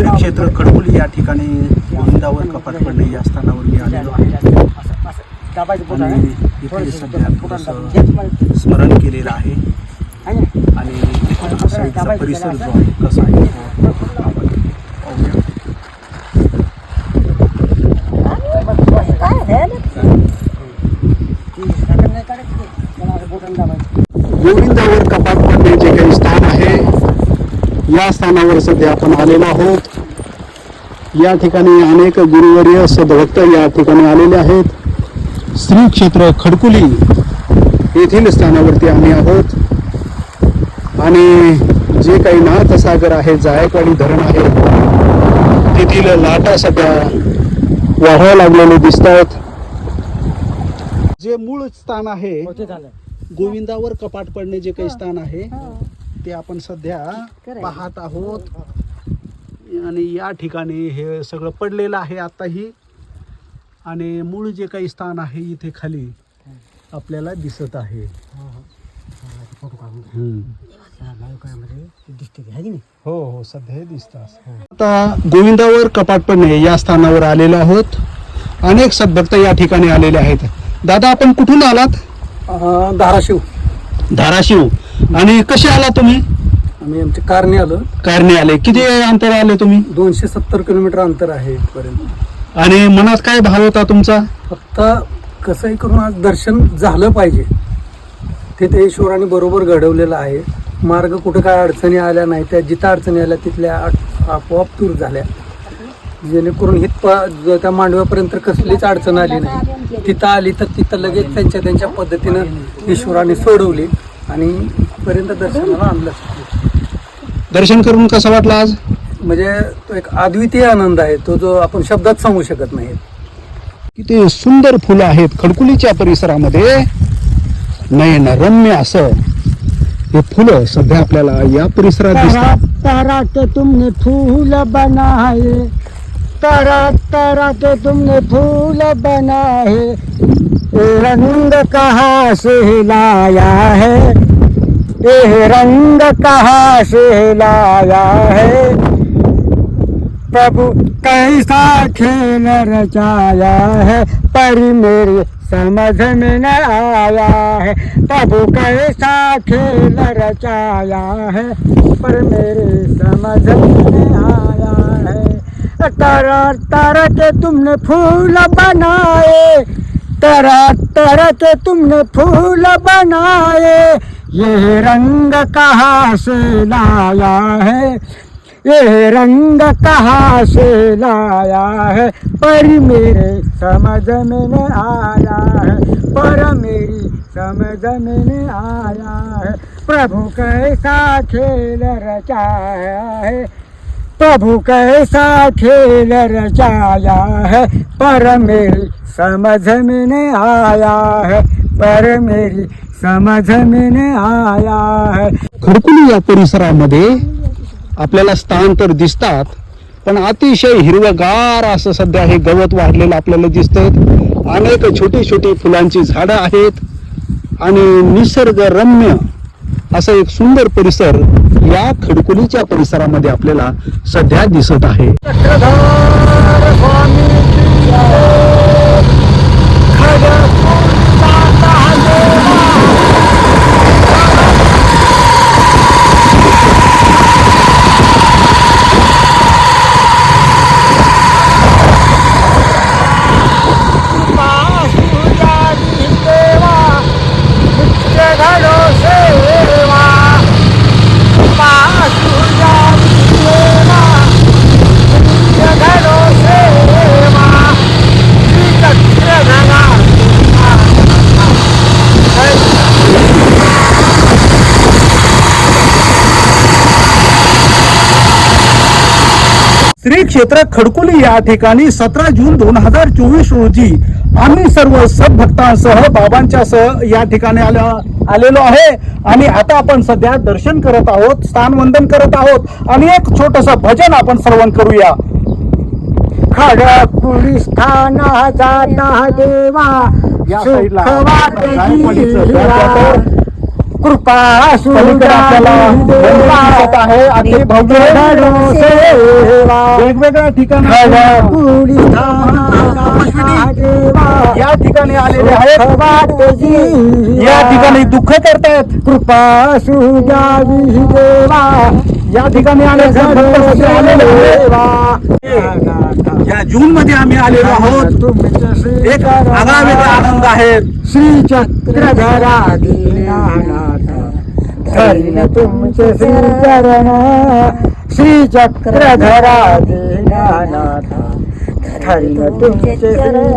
श्री क्षेत्र कडबोली या ठिकाणी गोविंदावर कपात पडणे या स्थानावर मी आलेलो आहे. आणि इथे सध्या थोडंसं स्मरण केलेलं आहे. आणि इथून परिसर जो आहे कसा आहे तो आपण पाहूया गोविंदावर कपाट पडणे जे काही स्थान आहे या स्थानावर सध्या आपण आलेलो आहोत. या ठिकाणी अनेक गुरुवर्य सदभक्त या ठिकाणी आलेले आहेत. श्री क्षेत्र खडकुली येथील स्थानावरती आम्ही आहोत. आणि जे काही नाथसागर आहे जायकवाडी धरण आहे तेथील लाटा सध्या वाहायला लागलेले दिसत आहेत जे मूळ स्थान आहे गोविंदावर कपाट पडणे जे काही स्थान आहे ते आपण सध्या पाहत आहोत. आणि या ठिकाणी हे सगळं पडलेलं आहे आताही आणि मूळ जे काही स्थान आहे इथे खाली आपल्याला दिसत आहे. हम्म. हो हो सध्या हे दिसतात आता गोविंदावर कपाट पडणे या स्थानावर आलेलो आहोत. अनेक सद्भक्त या ठिकाणी आलेले आहेत. दादा आपण कुठून आलात? धाराशिव. धाराशिव. आणि कसे आला तुम्ही? आम्ही आमच्या कारने आलो. कारणे आले. किती अंतर आले तुम्ही? दोनशे सत्तर किलोमीटर अंतर आहे इथपर्यंत. आणि मनात काय भाव होता तुमचा? फक्त कसंही करून आज दर्शन झालं पाहिजे. ते ते ईश्वराने बरोबर घडवलेलं आहे. मार्ग कुठं काय अडचणी आल्या नाही त्या जिथं अडचणी आल्या तिथल्या आट- आपोआप दूर झाल्या. जेणेकरून हित त्या मांडव्यापर्यंत कसलीच अडचण आली नाही. तिथं आली तर तिथं लगेच त्यांच्या त्यांच्या पद्धतीनं ईश्वराने सोडवली. आणि पर्यंत दर्शनाला आणलं. दर्शन करून कसं वाटलं आज? म्हणजे तो एक अद्वितीय आनंद आहे. तो जो आपण शब्दात सांगू शकत नाही. किती सुंदर फुलं आहेत खडकुलीच्या परिसरामध्ये. नयन रम्य असं हे फुलं सध्या आपल्याला या परिसरात दिसतात. तरह के तुमने फूल बनाए. तरह के तुमने फूल बनाए. रंग कहाँ से लाया है? ये रंग कहाँ से लाया है? प्रभु कैसा खेल रचाया है? पर मेरे समझ में न आया है। प्रभु कैसा खेल रचाया है? पर मेरे समझ में आया है। तरह तरह के तुमने फूल बनाए। तरह तरह के तुमने फूल बनाए। ये रंग कहाँ से लाया है? ये रंग कहाँ से लाया है? पर मेरे समझ में न आया है। पर मेरी समझ में न आया है। प्रभु कैसा खेल रचाया है? प्रभु कैसा खेल रचाया है? पर मेरी समझ में न आया है। पर मेरी समझ में आया है. खडकुली या परिसरामध्ये आपल्याला स्थान तर दिसतात पण अतिशय हिरवगार असं सध्या हे गवत वाढलेलं आपल्याला दिसतंय. अनेक छोटी छोटी फुलांची झाडं आहेत आणि निसर्ग रम्य असं एक सुंदर परिसर या खडकुलीच्या परिसरामध्ये आपल्याला सध्या दिसत आहे. श्री क्षेत्र खडकुली या ठिकाणी सतरा जून दोन हजार चोवीस रोजी आम्ही सर्व सद्भक्तांसह बाबांच्या सह या ठिकाणी आलो आलेलो आहे. आणि आता आपण सध्या दर्शन करत आहोत स्थानवंदन करत आहोत. आणि एक छोटस भजन आपण श्रवण करूया. खडकुळी स्थाना जाता देवा. कृपा पलीकडे आपल्याला मंदिर दिसत आहे. अति भव्य वेगवेगळ्या ठिकाणी या ठिकाणी आलेले आहेत. या ठिकाणी दुःख करतायत. कृपा सुजावी देवा. या ठिकाणी. या जून मध्ये आम्ही आलेलो आहोत. एक आगळा वेगळा आनंद आहे. श्री चक्रधरा धरीन तुमचे श्री चरण श्री चक्रधरा दीनानाथ धरीन तुमचे श्री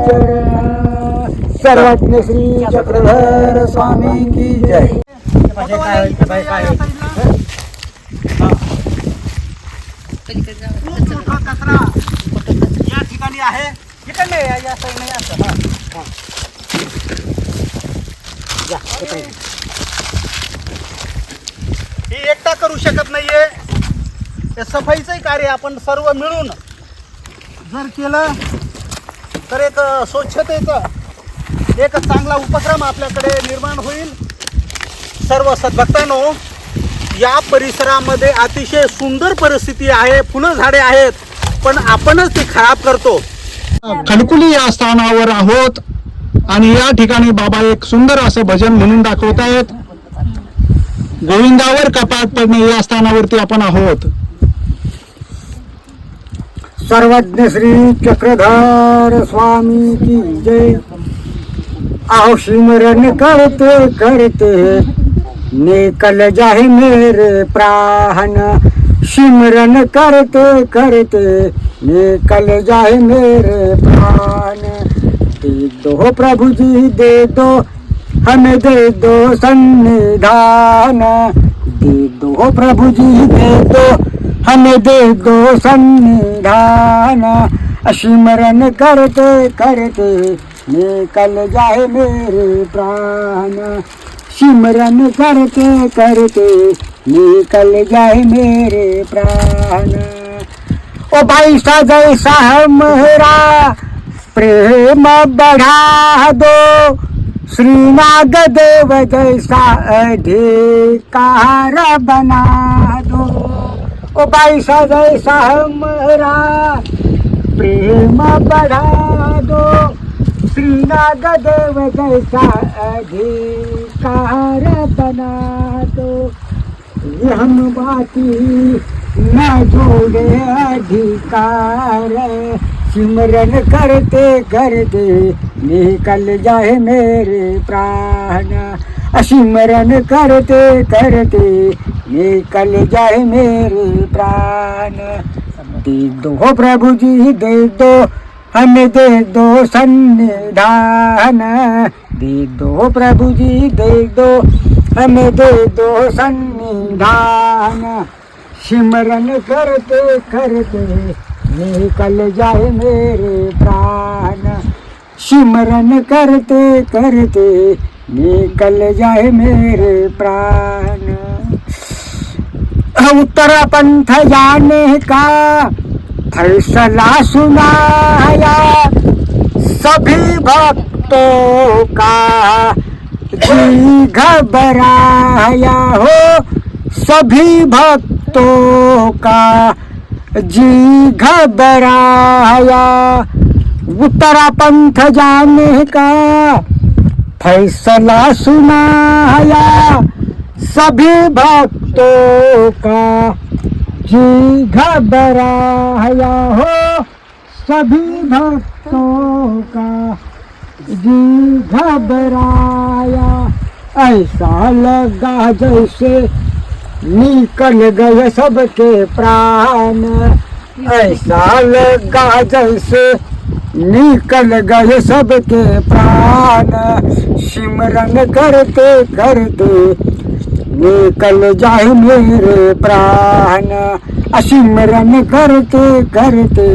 चरण सर्वज्ञ श्री चक्रधर स्वामी की जय। या ठिकाणी आहे. इकडे या साईडने या एकटा करू शकत नाहीये. ते सफाईचंही कार्य आपण सर्व मिळून जर केलं तर एक स्वच्छतेचं एक चांगला उपक्रम आपल्याकडे निर्माण होईल. सर्व सद्भक्तांनो या परिसरामध्ये अतिशय सुंदर परिस्थिती आहे फुलं झाडे आहेत पण आपणच ती खराब करतो. खडकुली या स्थानावर आहोत आणि या ठिकाणी बाबा एक सुंदर असं भजन म्हणून दाखवत आहेत गोविंदावर कपाट पडणे या स्थानावरती आपण आहोत. सर्वज्ञ श्री चक्रधर स्वामी की जय. आहो सिमरन करते करते. निकल जाहे मेरे प्राण. सिमरन करते करते. निकल जाहे मेरे प्राण. दे दो प्रभु जी दे दो हम दे दो सन्निधान। दे दो प्रभु जी दे दो हमें दे दो सन्निधान स्मरण करते करते निकल जाए मेरे प्राण। सिमरन करते करते निकल जाए मेरे प्राण। ओ भाई सा जैसा मोहरा प्रेम बढ़ा दो। श्रीनाग देव जैसा अधिकार बना दो ओ पैसा जैसा हमारा प्रेम बढ़ा दो श्रीनाग देव जैसा अधिकार बना दो ये हम बाती न जोड़े अधिकार सिमरन करते करते निकल जाए मेरे प्राण। सिमरन करते करते निकल जाए मेरे प्राण। दे दो प्रभु जी दे दो हमें दे दो सन्निधान। दे दो प्रभु जी दे दो हमें दे दो सन्निधान। सिमरन करते करते निकल जाए मेरे प्राण। सिमरन करते करते, निकल जाए मेरे प्राण। उत्तर पंथ जाने का फैसला सुनाया सभी भक्तों का? जी घबराया हो सभी भक्तों का? जी घबराया उत्तरा पंथ जाने का फैसला सुनाया सभी भक्तों का। जी घबराया हो सभी भक्तों का। जी घबराया, ऐसा लगा जैसे निकल गए सबके प्राण। ऐसा लगा जैसे निकल गए सबके प्राण। सिमरन करते करते निकल जाए मेरे प्राण। सिमरन करते करते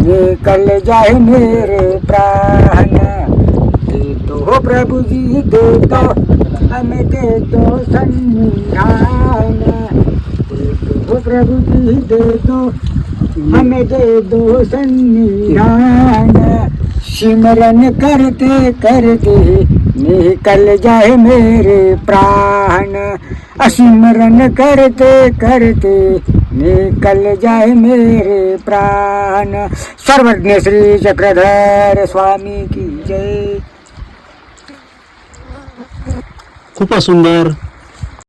निकल जाए मेरे प्राण। दे दो हो प्रभु जी दे तो हमें दे तो सन्निधान दे हो प्रभु जी दे दो हमें दे दो सन्निधान। सिमरन करते करते निकल जाए मेरे प्राण। असिमरन करते करते निकल जाए मेरे प्राण। सर्वज्ञ श्री चक्रधर स्वामी की जय। खूपच सुंदर।